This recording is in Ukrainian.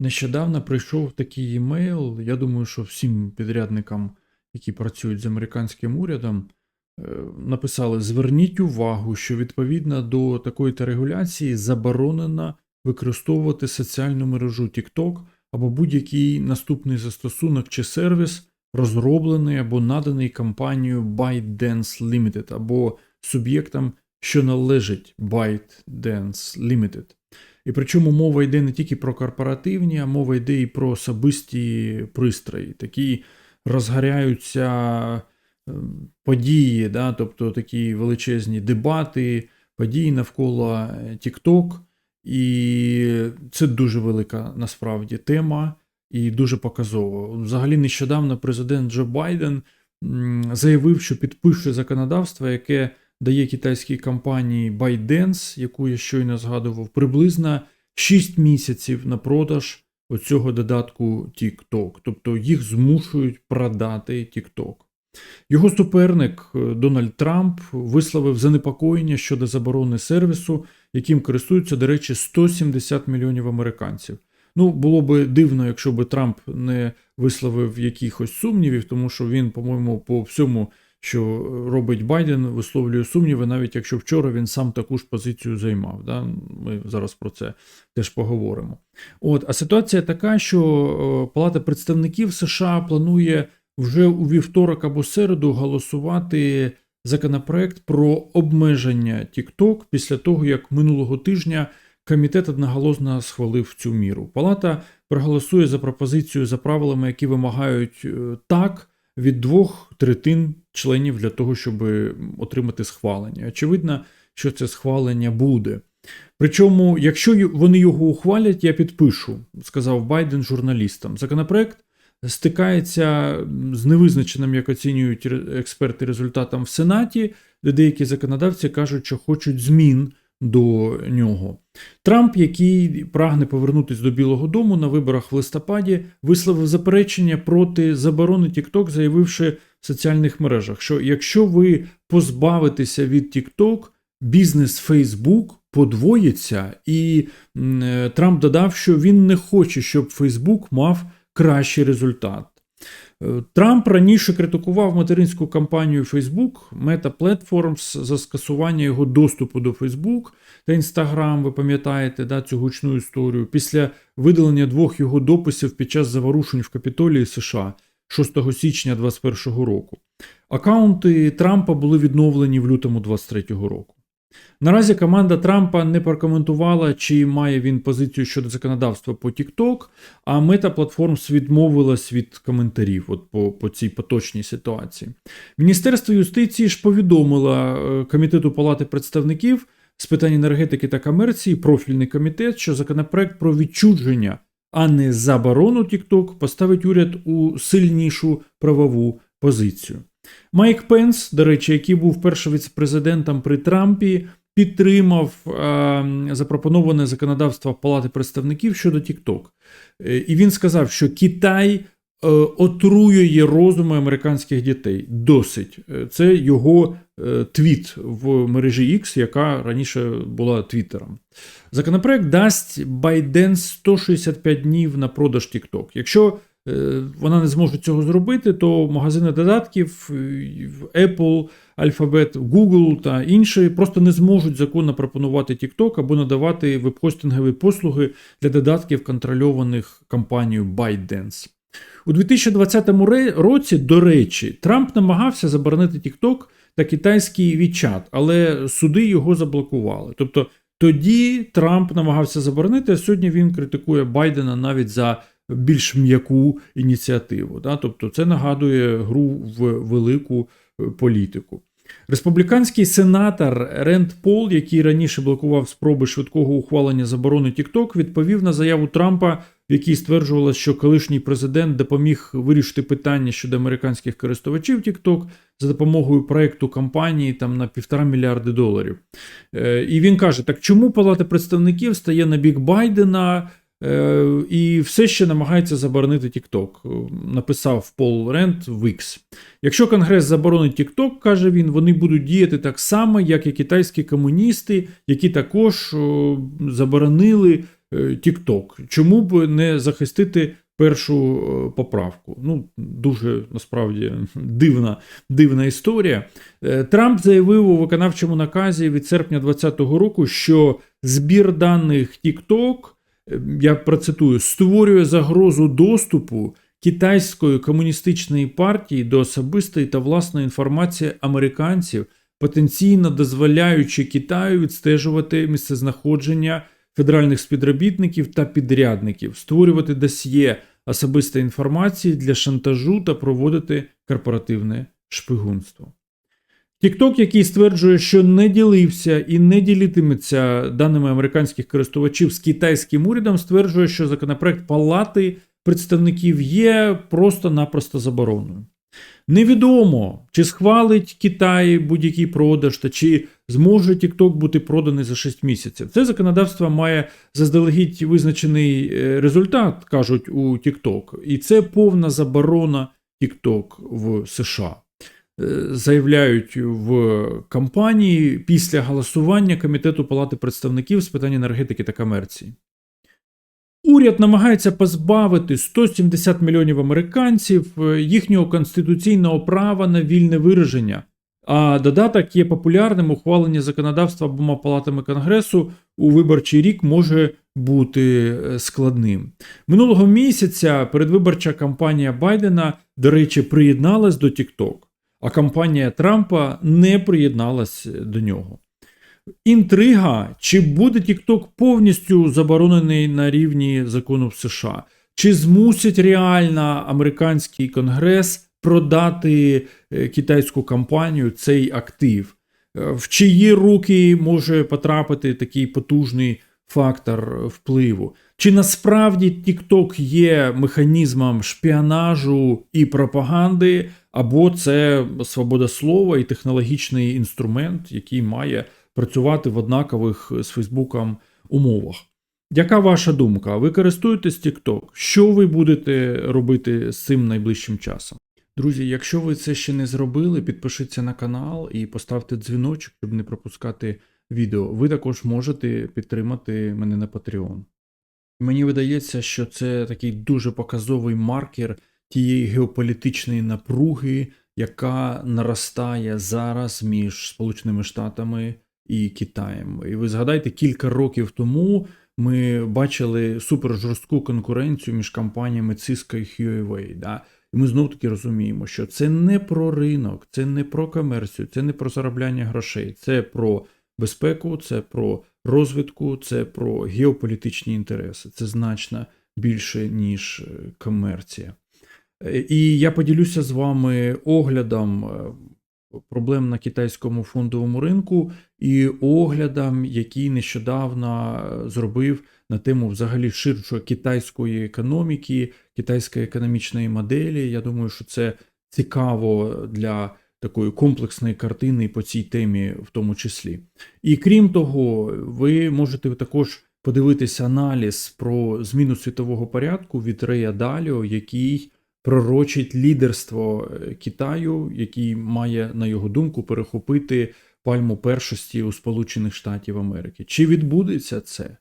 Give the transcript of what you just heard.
Нещодавно прийшов такий емейл. Я думаю, що всім підрядникам, які працюють з американським урядом, е, написали: зверніть увагу, що відповідно до такої та регуляції заборонено використовувати соціальну мережу TikTok або будь-який наступний застосунок чи сервіс, розроблений або наданий компанією ByteDance Limited або суб'єктам, що належить ByteDance Limited. І причому мова йде не тільки про корпоративні, а мова йде і про особисті пристрої, такі розгоряються е, події, да, тобто такі величезні дебати, події навколо е, TikTok. І це дуже велика насправді тема і дуже показово. Взагалі, нещодавно президент Джо Байден заявив, що підпише законодавство, яке дає китайській компанії ByteDance, яку я щойно згадував, приблизно 6 місяців на продаж оцього додатку TikTok. Тобто їх змушують продати TikTok. Його суперник е, Дональд Трамп висловив занепокоєння щодо заборони сервісу, яким користуються, до речі, 170 мільйонів американців. Ну, було би дивно, якщо би Трамп не висловив якихось сумнівів, тому що він, по-моєму, по всьому, що робить Байден, висловлює сумніви, навіть якщо вчора він сам таку ж позицію займав. Да? Ми зараз про це теж поговоримо. От, а ситуація така, що е, Палата представників США планує вже у вівторок або середу голосувати законопроект про обмеження TikTok після того, як минулого тижня комітет одноголосно схвалив цю міру. Палата проголосує за пропозицію за правилами, які вимагають е, так від двох третин членів для того, щоб отримати схвалення. Очевидно, що це схвалення буде. Причому, якщо вони його ухвалять, я підпишу, сказав Байден журналістам. Законопроект стикається з невизначеним, як оцінюють експерти, результатом в Сенаті, де деякі законодавці кажуть, що хочуть змін до нього. Трамп, який прагне повернутися до Білого Дому на виборах в листопаді, висловив заперечення проти заборони TikTok, заявивши соціальних мережах, що якщо ви позбавитеся від TikTok, бізнес Facebook подвоїться, і е, Трамп додав, що він не хоче, щоб Facebook мав кращий результат. Е, Трамп раніше критикував материнську кампанію Facebook Meta Platforms за скасування його доступу до Facebook та Instagram, ви пам'ятаєте да, цю гучну історію, після видалення двох його дописів під час заворушень в Капітолії США 6 січня 2021 року. Акаунти Трампа були відновлені в лютому 2023 року. Наразі команда Трампа не прокоментувала, чи має він позицію щодо законодавства по TikTok, а Meta Platforms відмовилась від коментарів от по, по цій поточній ситуації. Міністерство юстиції ж повідомило е, Комітету Палати представників з питань енергетики та комерції, профільний комітет, що законопроект про відчудження, а не заборону TikTok, поставить уряд у сильнішу правову позицію. Майк Пенс, до речі, який був першим віцепрезидентом при Трампі, підтримав е, запропоноване законодавство Палати представників щодо TikTok. Е, І він сказав, що Китай е, отруює розуми американських дітей. Досить. Е, Це його твіт в мережі X, яка раніше була Твіттером. Законопроект дасть Байден 165 днів на продаж TikTok. Якщо е, вона не зможе цього зробити, то магазини додатків е, Apple, Alphabet, Google та інші просто не зможуть законно пропонувати TikTok або надавати веб-хостингові послуги для додатків, контрольованих компанією ByteDance. У 2020 році, до речі, Трамп намагався заборонити TikTok та китайський WeChat, але суди його заблокували. Тобто тоді Трамп намагався заборонити, а сьогодні він критикує Байдена навіть за більш м'яку ініціативу. Да? Тобто це нагадує гру в велику е, політику. Республіканський сенатор Ренд Пол, який раніше блокував спроби швидкого ухвалення заборони TikTok, відповів на заяву Трампа, в якій стверджувалось, що колишній президент допоміг вирішити питання щодо американських користувачів TikTok за допомогою проекту кампанії там на півтора мільярди доларів. Е, І він каже: так чому Палата представників стає на бік Байдена? е, І все ще намагається заборонити TikTok, Е, написав Пол Рент в X. Якщо Конгрес заборонить TikTok, каже він, вони будуть діяти так само, як і китайські комуністи, які також заборонили TikTok. Чому б не захистити першу е, поправку? Ну, дуже насправді дивна, дивна історія. Е, Трамп заявив у виконавчому наказі від серпня 2020 року, що збір даних TikTok, е, я процитую, створює загрозу доступу китайської комуністичної партії до особистої та власної інформації американців, потенційно дозволяючи Китаю відстежувати місцезнаходження федеральних співробітників та підрядників, створювати досьє особистої інформації для шантажу та проводити корпоративне шпигунство. TikTok, який стверджує, що не ділився і не ділитиметься даними американських користувачів з китайським урядом, стверджує, що законопроект Палати представників є просто-напросто забороною. Невідомо, чи схвалить Китай будь-який продаж, та чи зможе TikTok бути проданий за 6 місяців. Це законодавство має заздалегідь визначений е, результат, кажуть у TikTok, і це повна заборона TikTok в США. Е, Заявляють в кампанії після голосування Комітету Палати представників з питань енергетики та комерції. Уряд намагається позбавити 170 мільйонів американців е, їхнього конституційного права на вільне вираження. А додаток є популярним. Ухвалення законодавства обома палатами Конгресу у виборчий рік може бути е, складним. Минулого місяця передвиборча кампанія Байдена, до речі, приєдналась до TikTok, а кампанія Трампа не приєдналась до нього. Інтрига, чи буде TikTok повністю заборонений на рівні закону в США, чи змусить реально американський конгрес продати е, китайську компанію цей актив, Е, в чиї руки може потрапити такий потужний фактор впливу? Чи насправді TikTok є механізмом шпіонажу і пропаганди, або це свобода слова і технологічний інструмент, який має працювати в однакових з Фейсбуком умовах? Яка ваша думка? Ви користуєтесь TikTok? Що ви будете робити з цим найближчим часом? Друзі, якщо ви це ще не зробили, підпишіться на канал і поставте дзвіночок, щоб не пропускати відео. Ви також можете підтримати мене на Patreon. Мені видається, що це такий дуже показовий маркер тієї геополітичної напруги, яка наростає зараз між Сполученими Штатами і Китаєм. І ви згадайте, кілька років тому ми бачили супержорстку конкуренцію між компаніями Cisco і Huawei. Да? І ми знов таки розуміємо, що це не про ринок, це не про комерцію, це не про заробляння грошей, це про безпеку, це про розвитку, це про геополітичні інтереси. Це значно більше, ніж е, комерція. Е, І я поділюся з вами оглядом е, проблем на китайському фондовому ринку і оглядом, який нещодавно е, зробив на тему взагалі ширшої китайської економіки, китайської економічної моделі. Я думаю, що це цікаво для такої комплексної картини по цій темі, в тому числі. І крім того, ви можете також подивитися аналіз про зміну світового порядку від Рея Даліо, який пророчить лідерство е, Китаю, який має, на його думку, перехопити пальму першості у Сполучених Штатів Америки. Чи відбудеться це?